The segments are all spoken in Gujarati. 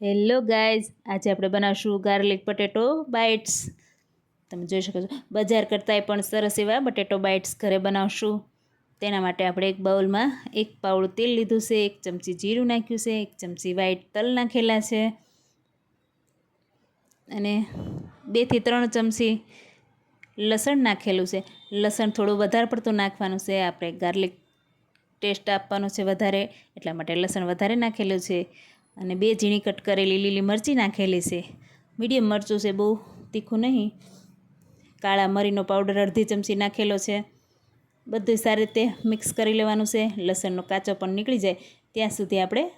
હેલો ગાઈઝ, આજે આપણે બનાવશું ગાર્લિક બટેટો બાઇટ્સ. તમે જોઈ શકો છો, બજાર કરતાંય પણ સરસ એવા બટેટો બાઇટ્સ ઘરે બનાવશું. તેના માટે આપણે એક બાઉલમાં એક પાવડું તેલ લીધું છે, એક ચમચી જીરું નાખ્યું છે, એક ચમચી વ્હાઈટ તલ નાખેલા છે. અને બેથી ત્રણ ચમચી લસણ નાખેલું છે. લસણ થોડું વધારે પડતું નાખવાનું છે, આપણે ગાર્લિક ટેસ્ટ આપવાનો છે વધારે, એટલા માટે લસણ વધારે નાખેલું છે. અને બે ઝીણી કટ કરેલી લીલી મરચી નાખેલી છે. મીડિયમ મરચું છે, બહુ તીખું નહીં. કાળા મરીનો પાવડર અડધી ચમચી નાખેલો છે. બધું સારી રીતે મિક્સ કરી લેવાનું છે. લસણનો કાચો પણ નીકળી જાય. ત્યાં સુધી આપણે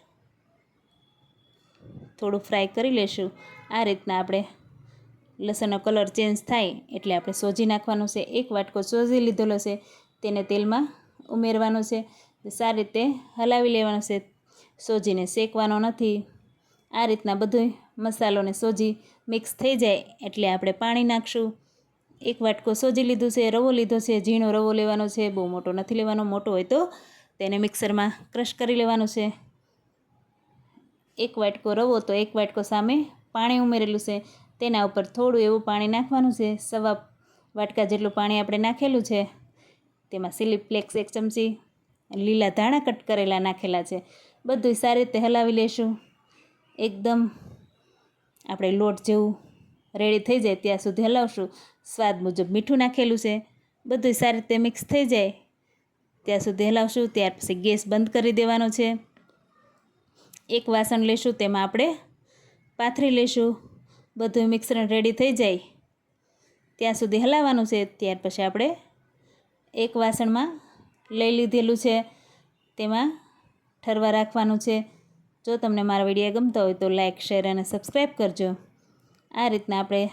થોડું ફ્રાય કરી લેશું. આ રીતના આપણે લસણનો કલર ચેન્જ થાય એટલે આપણે સોજી નાખવાનું છે. એક વાટકો સોજી લીધેલો છે. તેને તેલમાં ઉમેરવાનું છે. સારી રીતે હલાવી લેવાનું છે. સોજીને શેકવાનો નથી. આ રીતના બધું મસાલોને સોજી મિક્સ થઈ જાય એટલે આપણે પાણી નાખશું. એક વાટકો સોજી લીધું છે, રવો લીધો છે, ઝીણો રવો લેવાનો છે, બહુ મોટો નથી લેવાનો, મોટો હોય તો તેને મિક્સરમાં ક્રશ કરી લેવાનું છે. એક વાટકો રવો તો એક વાટકો સામે પાણી ઉમેરેલું છે. તેના ઉપર થોડું એવું પાણી નાખવાનું છે. સવા વાટકા જેટલું પાણી આપણે નાખેલું છે. તેમાં સિલી ફ્લેક્સ એક ચમચી લીલા ધાણા કટ કરેલા નાખેલા છે. બધું સારી રીતે હલાવી લેશું. એકદમ આપણે લોટ જેવું રેડી થઈ જાય ત્યાં સુધી હલાવશું. સ્વાદ મુજબ મીઠું નાખેલું છે. બધું સારી રીતે મિક્સ થઈ જાય. ત્યાં સુધી હલાવશું, ત્યાર પછી ગેસ બંધ કરી દેવાનો છે. એક વાસણ લેશું, તેમાં આપણે પાથરી લેશું. બધું મિક્સર રેડી થઈ જાય. ત્યાં સુધી હલાવવાનું છે. ત્યાર પછી આપણે એક વાસણમાં લઈ લીધેલું છે. તેમાં ઠરવા રાખવાનું છે. જો તમને મારા વીડિયો ગમતા હોય તો લાઇક શેર અને સબસ્ક્રાઈબ કરજો. આ રીતના આપણે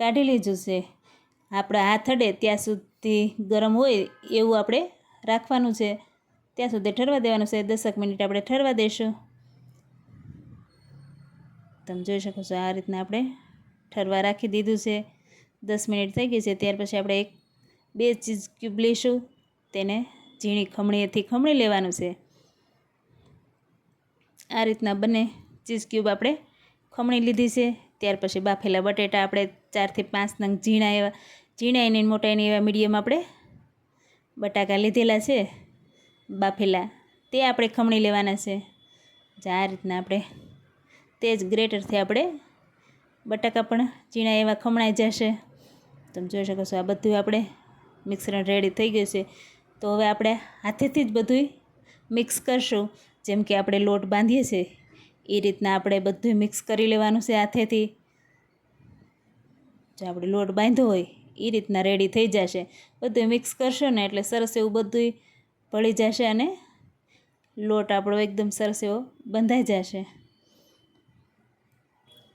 કાઢી લીધું છે. આપણા હાથ અડે ત્યાં સુધી ગરમ હોય એવું આપણે રાખવાનું છે. ત્યાં સુધી ઠરવા દેવાનું છે. દસક મિનિટ આપણે ઠરવા દઈશું તમે જોઈ શકો છો આ રીતના આપણે ઠરવા રાખી દીધું છે. દસ મિનિટ થઈ ગઈ છે. ત્યાર પછી આપણે એક બે ચીઝ ક્યુબ લઈશું. તેને ઝીણી ખમણીએથી ખમણી લેવાનું છે. આ રીતના બંને ચીઝ ક્યુબ આપણે ખમણી લીધી છે. ત્યાર પછી બાફેલા બટેટા આપણે ચારથી પાંચ નંગ ઝીણા એવા, ઝીણા એની મોટા એની એવા મીડિયમ આપણે બટાકા લીધેલા છે. બાફેલા, તે આપણે ખમણી લેવાના છે. આ રીતના આપણે તે જ ગ્રેટરથી આપણે બટાકા પણ ઝીણા એવા ખમણાઈ જશે. તમે જોઈ શકો છો આ બધું આપણે મિક્સર રેડી થઈ ગયું છે. તો હવે આપણે હાથેથી જ બધું મિક્સ કરશું. જેમ કે આપણે લોટ બાંધીએ છીએ એ રીતના આપણે બધું મિક્સ કરી લેવાનું છે હાથેથી. જો આપણે લોટ બાંધ્યો હોય, એ રીતના રેડી થઈ જશે. બધું મિક્સ કરશો ને એટલે સરસ એવું બધું ભળી જશે અને લોટ આપણો એકદમ સરસ એવો બંધાઈ જશે.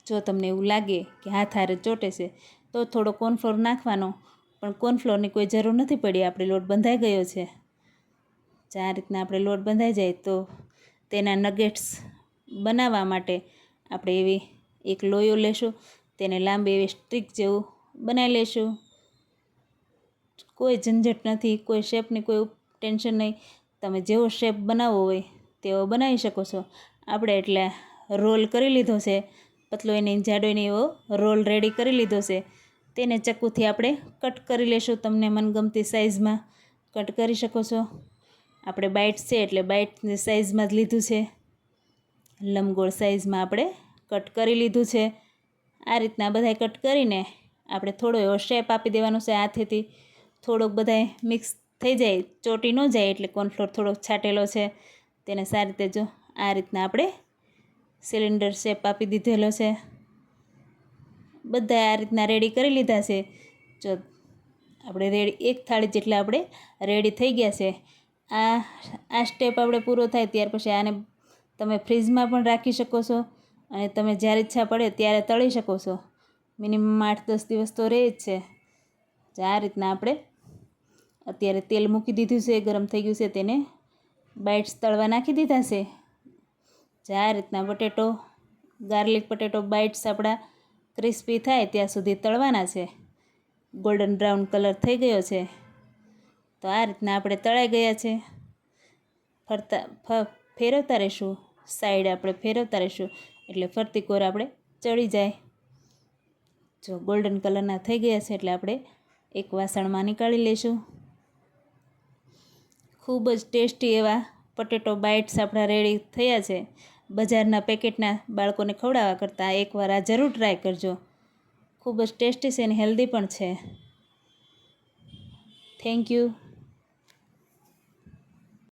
જો તમને એવું લાગે કે હાથ હારે ચોટે છે, તો થોડો કોર્નફ્લોર નાખવાનો. પણ કોર્નફ્લોરની કોઈ જરૂર નથી પડી, આપણે લોટ બંધાઈ ગયો છે. આ રીતના આપણે લોટ બંધાઈ જાય તો તેના નગેટ્સ બનાવવા માટે આપણે એવી એક લોયો લેશું, તેને લાંબી એવી સ્ટ્રીક જેવું બનાવી લેશું. કોઈ ઝંઝટ નથી, કોઈ શેપની કોઈ ટેન્શન નહીં. તમે જેવો શેપ બનાવવો હોય તેવો બનાવી શકો છો. આપણે એટલે રોલ કરી લીધો છે. પતલો એની જાડો એની એવો રોલ રેડી કરી લીધો છે. તેને ચક્કુથી આપણે કટ કરી લેશું. તમને મનગમતી સાઇઝમાં કટ કરી શકો છો. આપણે બાઇટ છે એટલે બાઇટની સાઇઝમાં જ લીધું છે. લંબગોળ સાઇઝમાં આપણે કટ કરી લીધું છે. આ રીતના બધાય કટ કરીને આપણે થોડો એવો શેપ આપી દેવાનો છે હાથેથી. થોડોક બધાય મિક્સ થઈ જાય, ચોટી ન જાય એટલે કોર્નફ્લોર થોડોક છાંટેલો છે. તેને સારી રીતે જો આ રીતના આપણે સિલિન્ડર શેપ આપી દીધેલો છે. બધા આ રીતના રેડી કરી લીધા છે. જો આપણે રેડી એક થાળી જેટલા આપણે રેડી થઈ ગયા છે. આ આ સ્ટેપ આપણે પૂરો થાય ત્યાર પછી આને તમે ફ્રીજમાં પણ રાખી શકો છો અને તમે જ્યારે ઈચ્છા પડે ત્યારે તળી શકો છો. મિનિમમ આઠ દસ દિવસ તો રહે જ છે. આ રીતના આપણે અત્યારે તેલ મૂકી દીધું છે, ગરમ થઈ ગયું છે તેને. બાઇટ્સ તળવા નાખી દીધા છે. આ રીતના બટેટો ગાર્લિક બટેટો બાઇટ્સ આપણા ક્રિસ્પી થાય ત્યાં સુધી તળવાના છે. ગોલ્ડન બ્રાઉન કલર થઈ ગયો છે. તો આ રીતના આપણે તળાઈ ગયા છે. ફરતા ફેરવતા રહીશું. સાઈડ આપણે ફેરવતા રહીશું. એટલે ફરતી કોર આપણે ચડી જાય. જો ગોલ્ડન કલરના થઈ ગયા છે એટલે આપણે એક વાસણમાં નીકાળી લઈશું. ખૂબ જ ટેસ્ટી એવા પટેટો બાઇટ્સ આપણા રેડી થયા છે. બજારના પેકેટના બાળકોને ખવડાવવા કરતાં એકવાર આ જરૂર ટ્રાય કરજો. ખૂબ જ ટેસ્ટી છે અને હેલ્ધી પણ છે. Thank you